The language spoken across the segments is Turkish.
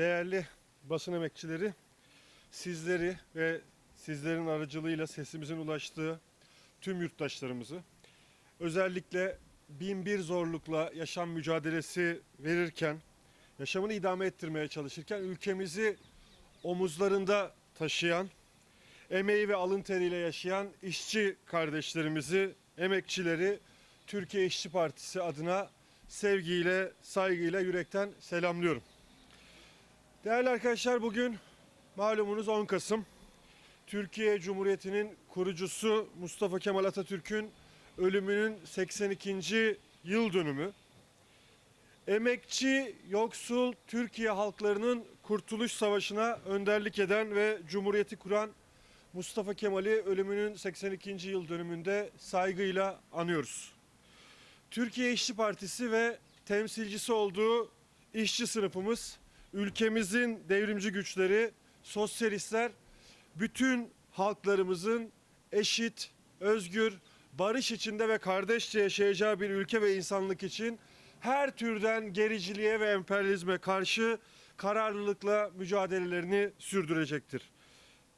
değerli basın emekçileri, sizleri ve sizlerin aracılığıyla sesimizin ulaştığı tüm yurttaşlarımızı, özellikle bin bir zorlukla yaşam mücadelesi verirken, yaşamını idame ettirmeye çalışırken ülkemizi omuzlarında taşıyan, emeği ve alın teriyle yaşayan işçi kardeşlerimizi, emekçileri Türkiye İşçi Partisi adına sevgiyle, saygıyla, yürekten selamlıyorum. Değerli arkadaşlar bugün malumunuz 10 Kasım. Türkiye Cumhuriyeti'nin kurucusu Mustafa Kemal Atatürk'ün ölümünün 82. yıl dönümü. Emekçi, yoksul Türkiye halklarının Kurtuluş Savaşı'na önderlik eden ve Cumhuriyeti kuran Mustafa Kemal'i ölümünün 82. yıl dönümünde saygıyla anıyoruz. Türkiye İşçi Partisi ve temsilcisi olduğu işçi sınıfımız, ülkemizin devrimci güçleri, sosyalistler, bütün halklarımızın eşit, özgür, barış içinde ve kardeşçe yaşayacağı bir ülke ve insanlık için her türden gericiliğe ve emperyalizme karşı kararlılıkla mücadelelerini sürdürecektir.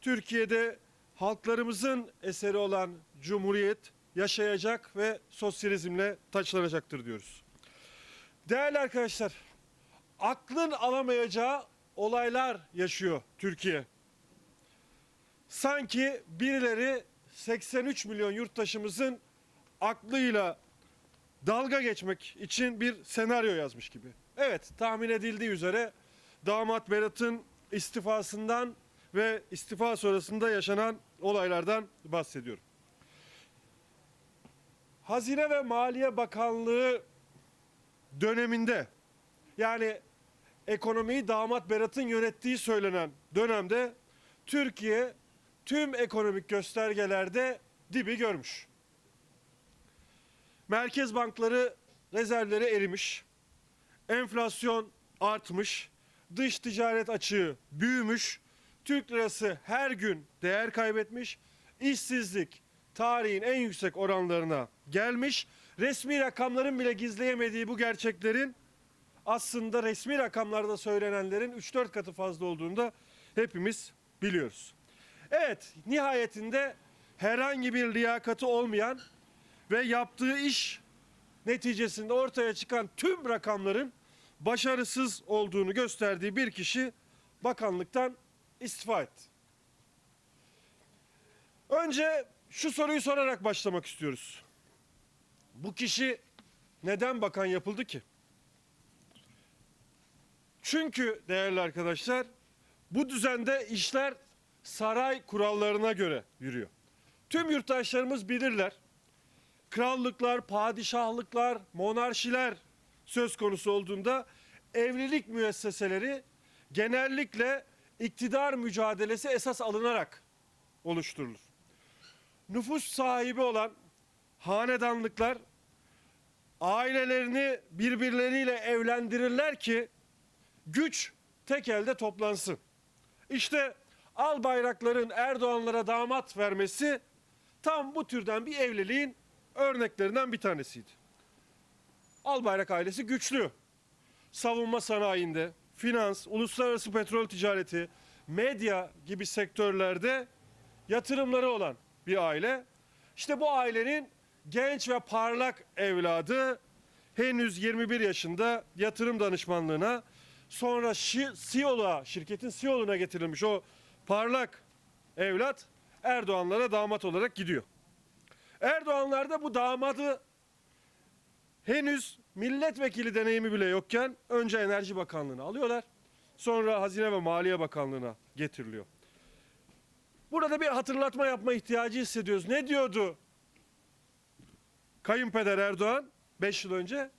Türkiye'de halklarımızın eseri olan Cumhuriyet yaşayacak ve sosyalizmle taçlanacaktır diyoruz. Değerli arkadaşlar, aklın alamayacağı olaylar yaşıyor Türkiye. Sanki birileri 83 milyon yurttaşımızın aklıyla dalga geçmek için bir senaryo yazmış gibi. Evet, tahmin edildiği üzere damat Berat'ın istifasından ve istifa sonrasında yaşanan olaylardan bahsediyorum. Hazine ve Maliye Bakanlığı döneminde yani ekonomiyi damat Berat'ın yönettiği söylenen dönemde Türkiye tüm ekonomik göstergelerde dibi görmüş. Merkez bankları rezervleri erimiş. Enflasyon artmış. Dış ticaret açığı büyümüş. Türk lirası her gün değer kaybetmiş. İşsizlik tarihin en yüksek oranlarına gelmiş. Resmi rakamların bile gizleyemediği bu gerçeklerin aslında resmi rakamlarda söylenenlerin 3-4 katı fazla olduğunu da hepimiz biliyoruz. Evet, nihayetinde herhangi bir liyakati olmayan ve yaptığı iş neticesinde ortaya çıkan tüm rakamların başarısız olduğunu gösterdiği bir kişi bakanlıktan istifa etti. Önce şu soruyu sorarak başlamak istiyoruz. Bu kişi neden bakan yapıldı ki? Çünkü değerli arkadaşlar bu düzende işler saray kurallarına göre yürüyor. Tüm yurttaşlarımız bilirler. Krallıklar, padişahlıklar, monarşiler söz konusu olduğunda evlilik müesseseleri genellikle iktidar mücadelesi esas alınarak oluşturulur. Nüfus sahibi olan hanedanlıklar ailelerini birbirleriyle evlendirirler ki güç tek elde toplansın. İşte al bayrakların Erdoğanlara damat vermesi tam bu türden bir evliliğin örneklerinden bir tanesiydi. Albayrak ailesi güçlü. Savunma sanayinde, finans, uluslararası petrol ticareti, medya gibi sektörlerde yatırımları olan bir aile. İşte bu ailenin genç ve parlak evladı henüz 21 yaşında yatırım danışmanlığına sonra şi- CEO'luğa, şirketin CEO'luğuna getirilmiş o parlak evlat Erdoğanlara damat olarak gidiyor. Erdoğanlar da bu damadı henüz milletvekili deneyimi bile yokken önce Enerji Bakanlığı'na alıyorlar. Sonra Hazine ve Maliye Bakanlığı'na getiriliyor. Burada bir hatırlatma yapma ihtiyacı hissediyoruz. Ne diyordu kayınpeder Erdoğan 5 yıl önce?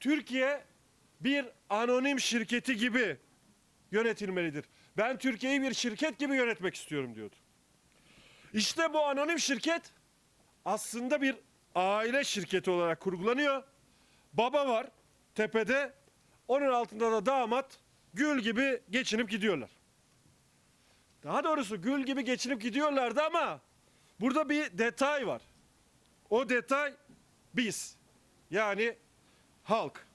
Türkiye bir anonim şirketi gibi yönetilmelidir. Ben Türkiye'yi bir şirket gibi yönetmek istiyorum diyordu. İşte bu anonim şirket aslında bir aile şirketi olarak kurgulanıyor. Baba var tepede, onun altında da damat gül gibi geçinip gidiyorlar. Daha doğrusu gül gibi geçinip gidiyorlardı ama burada bir detay var. O detay biz. Yani halk.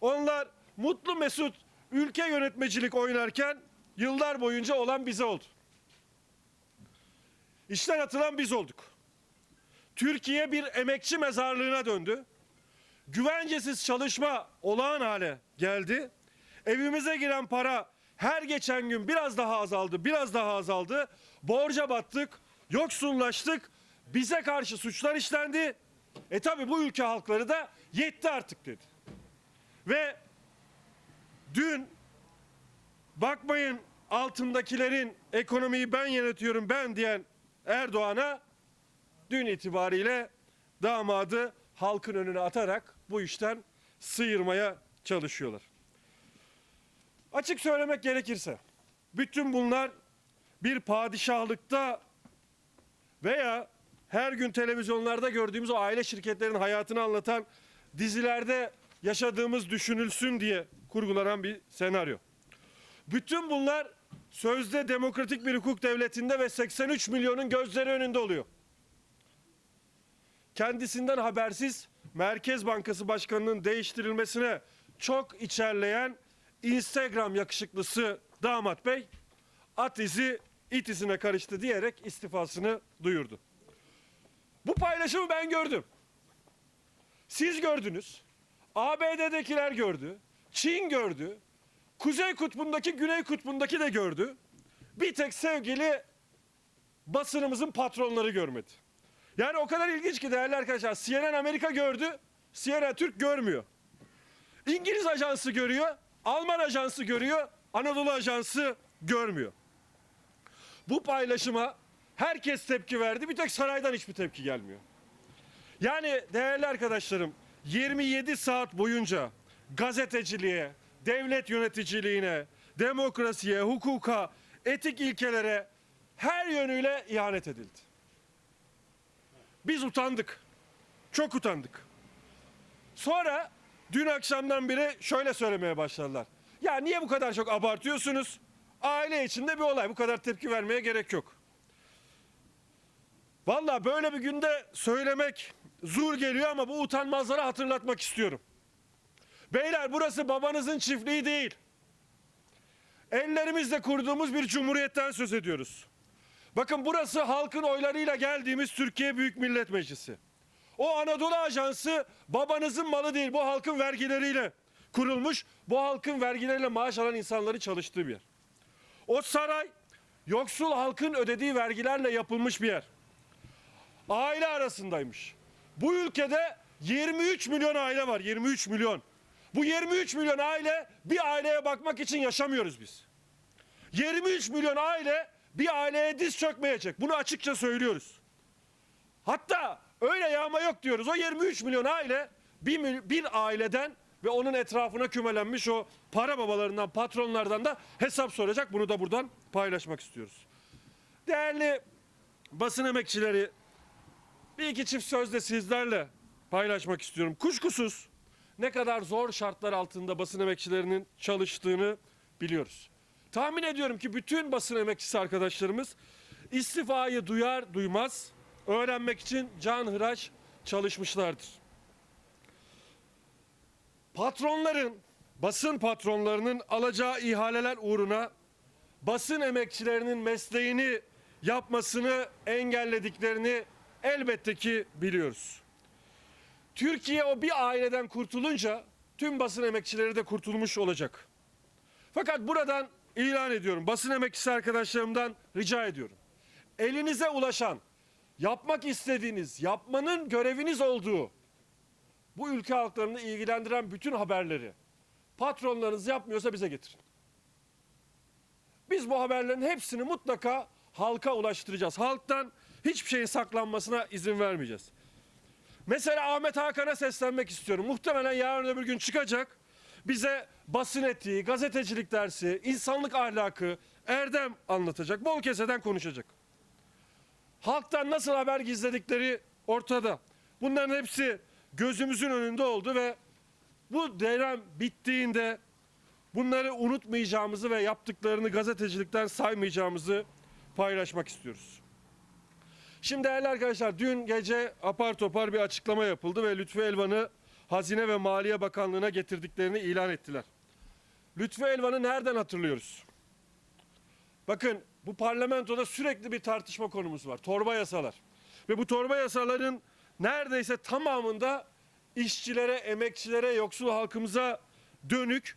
Onlar mutlu mesut ülke yönetmecilik oynarken yıllar boyunca olan bize oldu. İşten atılan biz olduk. Türkiye bir emekçi mezarlığına döndü. Güvencesiz çalışma olağan hale geldi. Evimize giren para her geçen gün biraz daha azaldı, biraz daha azaldı. Borca battık, yoksullaştık. Bize karşı suçlar işlendi. E tabi bu ülke halkları da yetti artık dedi. Ve dün bakmayın altındakilerin ekonomiyi ben yönetiyorum ben diyen Erdoğan'a dün itibariyle damadı halkın önüne atarak bu işten sıyırmaya çalışıyorlar. Açık söylemek gerekirse bütün bunlar bir padişahlıkta veya her gün televizyonlarda gördüğümüz o aile şirketlerinin hayatını anlatan dizilerde yaşadığımız düşünülsün diye kurgulanan bir senaryo. Bütün bunlar sözde demokratik bir hukuk devletinde ve 83 milyonun gözleri önünde oluyor. Kendisinden habersiz Merkez Bankası Başkanı'nın değiştirilmesine çok içerleyen Instagram yakışıklısı damat bey at izi it izine karıştı diyerek istifasını duyurdu. Bu paylaşımı ben gördüm. Siz gördünüz. ABD'dekiler gördü. Çin gördü. Kuzey kutbundaki, Güney kutbundaki de gördü. Bir tek sevgili basınımızın patronları görmedi. Yani o kadar ilginç ki değerli arkadaşlar. CNN Amerika gördü, CNN Türk görmüyor. İngiliz ajansı görüyor, Alman ajansı görüyor, Anadolu ajansı görmüyor. Bu paylaşıma herkes tepki verdi. Bir tek saraydan hiçbir tepki gelmiyor. Yani değerli arkadaşlarım 27 saat boyunca gazeteciliğe, devlet yöneticiliğine, demokrasiye, hukuka, etik ilkelere her yönüyle ihanet edildi. Biz utandık. Çok utandık. Sonra dün akşamdan beri şöyle söylemeye başladılar. Ya niye bu kadar çok abartıyorsunuz? Aile içinde bir olay. Bu kadar tepki vermeye gerek yok. Valla böyle bir günde söylemek zor geliyor ama bu utanmazlara hatırlatmak istiyorum. Beyler burası babanızın çiftliği değil. Ellerimizle kurduğumuz bir cumhuriyetten söz ediyoruz. Bakın burası halkın oylarıyla geldiğimiz Türkiye Büyük Millet Meclisi. O Anadolu Ajansı babanızın malı değil. Bu halkın vergileriyle kurulmuş. Bu halkın vergileriyle maaş alan insanların çalıştığı bir yer. O saray yoksul halkın ödediği vergilerle yapılmış bir yer. Aile arasındaymış. Bu ülkede 23 milyon aile var. 23 milyon. Bu 23 milyon aile bir aileye bakmak için yaşamıyoruz biz. 23 milyon aile bir aileye diz çökmeyecek. Bunu açıkça söylüyoruz. Hatta öyle yağma yok diyoruz. O 23 milyon aile bir, bir aileden ve onun etrafına kümelenmiş o para babalarından, patronlardan da hesap soracak. Bunu da buradan paylaşmak istiyoruz. Değerli basın emekçileri, bir iki çift söz de sizlerle paylaşmak istiyorum. Kuşkusuz ne kadar zor şartlar altında basın emekçilerinin çalıştığını biliyoruz. Tahmin ediyorum ki bütün basın emekçisi arkadaşlarımız istifayı duyar duymaz öğrenmek için canhıraş çalışmışlardır. Patronların, basın patronlarının alacağı ihaleler uğruna basın emekçilerinin mesleğini yapmasını engellediklerini elbette ki biliyoruz. Türkiye o bir aileden kurtulunca tüm basın emekçileri de kurtulmuş olacak. Fakat buradan ilan ediyorum. Basın emekçisi arkadaşlarımdan rica ediyorum. Elinize ulaşan, yapmak istediğiniz, yapmanın göreviniz olduğu bu ülke halklarını ilgilendiren bütün haberleri patronlarınız yapmıyorsa bize getirin. Biz bu haberlerin hepsini mutlaka halka ulaştıracağız. Halktan hiçbir şeyin saklanmasına izin vermeyeceğiz. Mesela Ahmet Hakan'a seslenmek istiyorum. Muhtemelen yarın öbür gün çıkacak. Bize basın etiği, gazetecilik dersi, insanlık ahlakı, erdem anlatacak. Bol keseden konuşacak. Halktan nasıl haber gizledikleri ortada. Bunların hepsi gözümüzün önünde oldu ve bu dönem bittiğinde bunları unutmayacağımızı ve yaptıklarını gazetecilikten saymayacağımızı paylaşmak istiyoruz. Şimdi değerli arkadaşlar dün gece apar topar bir açıklama yapıldı ve Lütfü Elvan'ı Hazine ve Maliye Bakanlığı'na getirdiklerini ilan ettiler. Lütfü Elvan'ı nereden hatırlıyoruz? Bakın bu parlamentoda sürekli bir tartışma konumuz var. Torba yasalar. Ve bu torba yasaların neredeyse tamamında işçilere, emekçilere, yoksul halkımıza dönük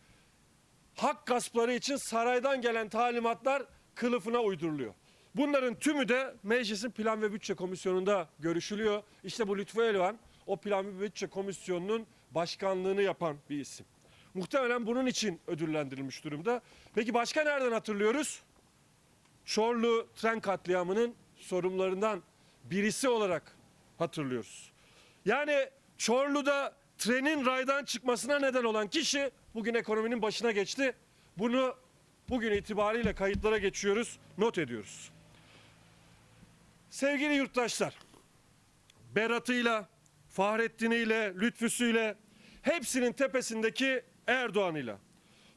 hak gaspları için saraydan gelen talimatlar kılıfına uyduruluyor. Bunların tümü de meclisin plan ve bütçe komisyonunda görüşülüyor. İşte bu Lütfü Elvan o plan ve bütçe komisyonunun başkanlığını yapan bir isim. Muhtemelen bunun için ödüllendirilmiş durumda. Peki başka nereden hatırlıyoruz? Çorlu tren katliamının sorumlularından birisi olarak hatırlıyoruz. Yani Çorlu'da trenin raydan çıkmasına neden olan kişi bugün ekonominin başına geçti. Bunu bugün itibariyle kayıtlara geçiyoruz, not ediyoruz. Sevgili yurttaşlar, Berat'ıyla, Fahrettin'iyle, Lütfüsüyle, hepsinin tepesindeki Erdoğan'ıyla,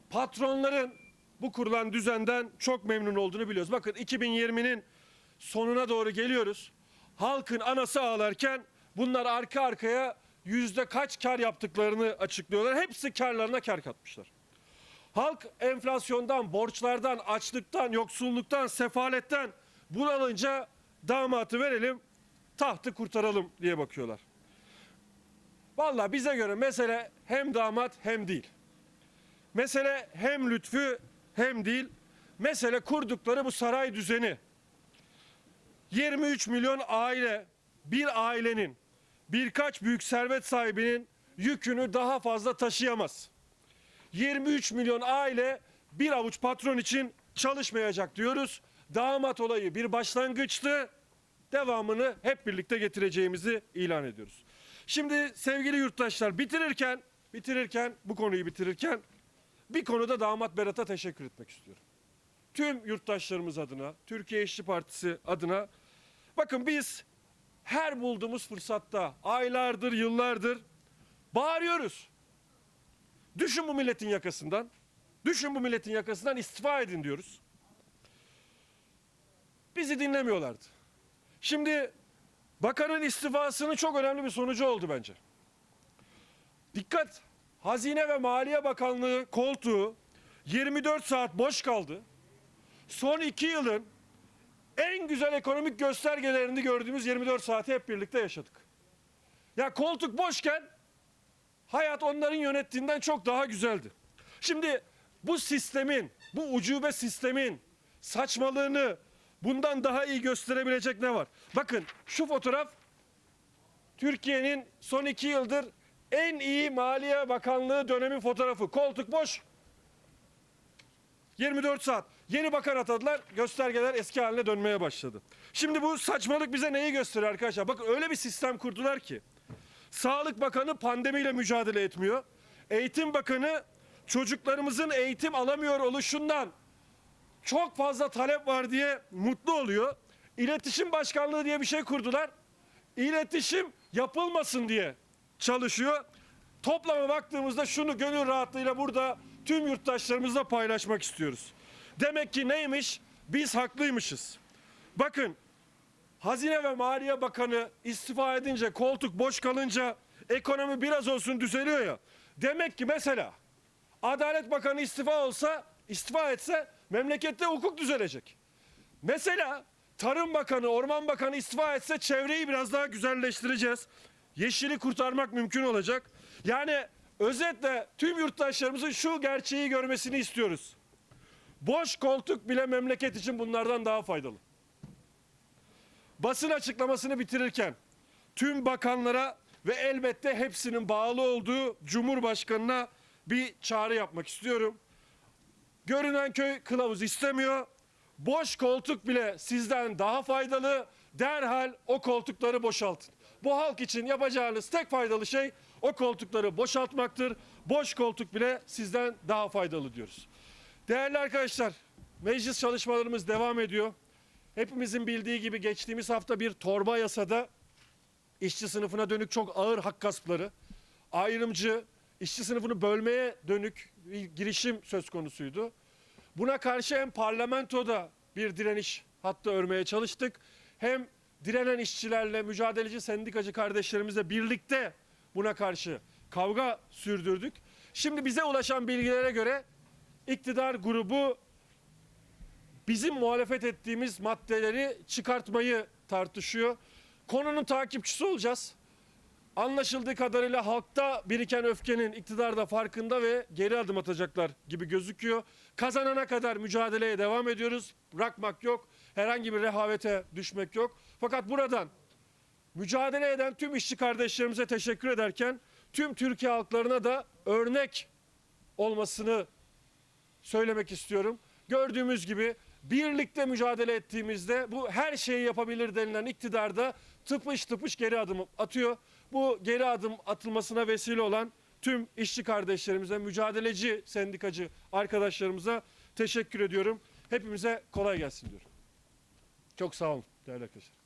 patronların bu kurulan düzenden çok memnun olduğunu biliyoruz. Bakın 2020'nin sonuna doğru geliyoruz. Halkın anası ağlarken bunlar arka arkaya yüzde kaç kar yaptıklarını açıklıyorlar. Hepsi karlarına kar katmışlar. Halk enflasyondan, borçlardan, açlıktan, yoksulluktan, sefaletten bunalınca damatı verelim, tahtı kurtaralım diye bakıyorlar. Vallahi bize göre mesele hem damat hem değil. Mesele hem lütfü hem değil. Mesele kurdukları bu saray düzeni. 23 milyon aile, bir ailenin, birkaç büyük servet sahibinin yükünü daha fazla taşıyamaz. 23 milyon aile bir avuç patron için çalışmayacak diyoruz. Damat olayı bir başlangıçtı. Devamını hep birlikte getireceğimizi ilan ediyoruz. Şimdi sevgili yurttaşlar bitirirken bitirirken bu konuyu bitirirken bir konuda damat Berat'a teşekkür etmek istiyorum. Tüm yurttaşlarımız adına, Türkiye İşçi Partisi adına bakın biz her bulduğumuz fırsatta aylardır, yıllardır bağırıyoruz. Düşün bu milletin yakasından. Düşün bu milletin yakasından istifa edin diyoruz. Bizi dinlemiyorlardı. Şimdi bakanın istifasının çok önemli bir sonucu oldu bence. Dikkat! Hazine ve Maliye Bakanlığı koltuğu 24 saat boş kaldı. Son iki yılın en güzel ekonomik göstergelerini gördüğümüz 24 saati hep birlikte yaşadık. Ya koltuk boşken hayat onların yönettiğinden çok daha güzeldi. Şimdi bu sistemin, bu ucube sistemin saçmalığını bundan daha iyi gösterebilecek ne var? Bakın şu fotoğraf Türkiye'nin son iki yıldır en iyi Maliye Bakanlığı dönemi fotoğrafı. Koltuk boş. 24 saat. Yeni bakan atadılar. Göstergeler eski haline dönmeye başladı. Şimdi bu saçmalık bize neyi gösteriyor arkadaşlar? Bakın öyle bir sistem kurdular ki. Sağlık Bakanı pandemiyle mücadele etmiyor. Eğitim Bakanı çocuklarımızın eğitim alamıyor oluşundan çok fazla talep var diye mutlu oluyor. İletişim Başkanlığı diye bir şey kurdular. İletişim yapılmasın diye çalışıyor. Toplama baktığımızda şunu gönül rahatlığıyla burada tüm yurttaşlarımızla paylaşmak istiyoruz. Demek ki neymiş? Biz haklıymışız. Bakın Hazine ve Maliye Bakanı istifa edince, koltuk boş kalınca ekonomi biraz olsun düzeliyor ya. Demek ki mesela Adalet Bakanı istifa olsa, istifa etse memlekette hukuk düzelecek. Mesela Tarım Bakanı, Orman Bakanı istifa etse çevreyi biraz daha güzelleştireceğiz. Yeşili kurtarmak mümkün olacak. Yani özetle tüm yurttaşlarımızın şu gerçeği görmesini istiyoruz. Boş koltuk bile memleket için bunlardan daha faydalı. Basın açıklamasını bitirirken tüm bakanlara ve elbette hepsinin bağlı olduğu Cumhurbaşkanına bir çağrı yapmak istiyorum. Görünen köy kılavuz istemiyor. Boş koltuk bile sizden daha faydalı. Derhal o koltukları boşaltın. Bu halk için yapacağınız tek faydalı şey o koltukları boşaltmaktır. Boş koltuk bile sizden daha faydalı diyoruz. Değerli arkadaşlar, meclis çalışmalarımız devam ediyor. Hepimizin bildiği gibi geçtiğimiz hafta bir torba yasada işçi sınıfına dönük çok ağır hak gaspları, ayrımcı, işçi sınıfını bölmeye dönük bir girişim söz konusuydu. Buna karşı hem parlamentoda bir direniş hattı örmeye çalıştık, hem direnen işçilerle, mücadeleci sendikacı kardeşlerimizle birlikte buna karşı kavga sürdürdük. Şimdi bize ulaşan bilgilere göre iktidar grubu bizim muhalefet ettiğimiz maddeleri çıkartmayı tartışıyor. Konunun takipçisi olacağız. Anlaşıldığı kadarıyla halkta biriken öfkenin iktidarda farkında ve geri adım atacaklar gibi gözüküyor. Kazanana kadar mücadeleye devam ediyoruz. Bırakmak yok. Herhangi bir rehavete düşmek yok. Fakat buradan mücadele eden tüm işçi kardeşlerimize teşekkür ederken tüm Türkiye halklarına da örnek olmasını söylemek istiyorum. Gördüğümüz gibi birlikte mücadele ettiğimizde bu her şeyi yapabilir denilen iktidarda tıpış tıpış geri adım atıyor. Bu geri adım atılmasına vesile olan tüm işçi kardeşlerimize, mücadeleci sendikacı arkadaşlarımıza teşekkür ediyorum. Hepimize kolay gelsin diyorum. Çok sağ olun değerli arkadaşlar.